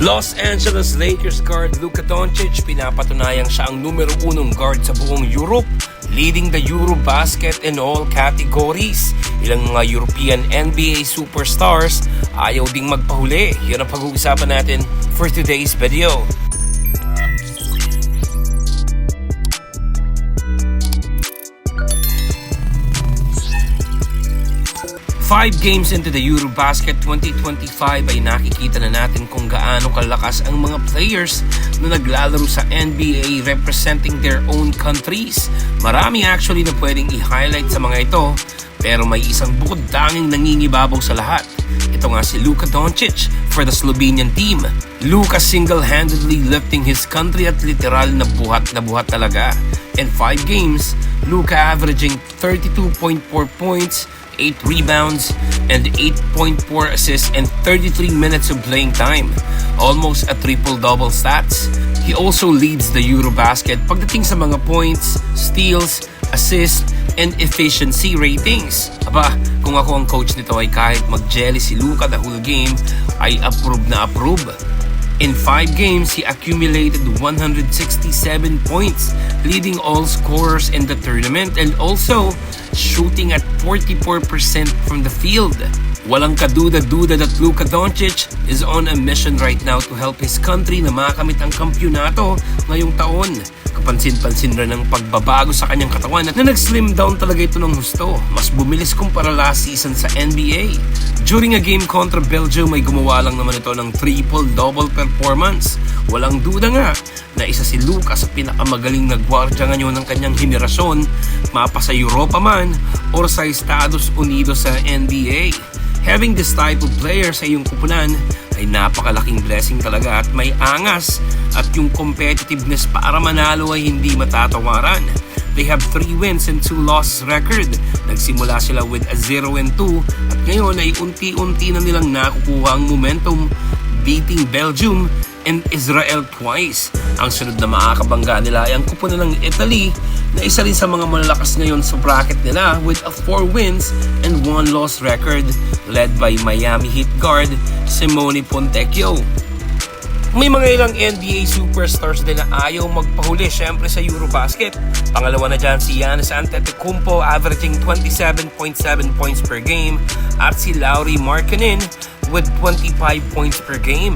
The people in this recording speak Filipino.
Los Angeles Lakers guard Luka Doncic pinapatunayang siya ang numero unong guard sa buong Europe, leading the Eurobasket in all categories. Ilang mga European NBA superstars ayaw ding magpahuli. Yun ang pag-uusapan natin for today's video. Five games into the Eurobasket 2025 ay nakikita na natin kung gaano kalakas ang mga players na naglalaro sa NBA representing their own countries. Marami actually na pwedeng i-highlight sa mga ito pero may isang bukod tanging nangingibabaw sa lahat. Ito nga si Luka Doncic for the Slovenian team. Luka single-handedly lifting his country at literal na buhat na buhat talaga. In 5 games, Luka averaging 32.4 points, 8 rebounds, and 8.4 assists in 33 minutes of playing time. Almost a triple-double stats. He also leads the Eurobasket pagdating sa mga points, steals, assists, and efficiency ratings. Aba, kung ako ang coach nito ay kahit mag-jelly si Luka the whole game, ay approve na approve. In 5 games, he accumulated 167 points, leading all scorers in the tournament and also shooting at 44% from the field. Walang kaduda-duda that Luka Doncic is on a mission right now to help his country na makamit ang kampyonato ngayong taon. Kapansin-pansin rin ang pagbabago sa kanyang katawan at na nag-slim down talaga ito ng husto. Mas bumilis kumpara last season sa NBA. During a game kontra Belgium ay gumawa lang naman ito ng triple-double performance. Walang duda nga na isa si Luka sa pinakamagaling na gwardya ngayon ng kanyang henerasyon, mapa sa Europa man or sa Estados Unidos sa NBA. Having this type of player sa iyong kupunan ay napakalaking blessing talaga at may angas at yung competitiveness para manalo ay hindi matatawaran. They have 3 wins and 2 losses record. Nagsimula sila with a 0 and 2 at ngayon ay unti-unti na nilang nakukuha ang momentum beating Belgium and Israel twice. Ang sunod na makakabangga nila ay ang kupunan ng Italy na isa rin sa mga malalakas ngayon sa bracket nila with a 4 wins and 1 loss record led by Miami Heat guard Simone Pontecchio. May mga ilang NBA superstars din na ayaw magpahuli syempre sa Eurobasket. Pangalawa na dyan si Giannis Antetokounmpo averaging 27.7 points per game at si Lauri Markkanen with 25 points per game.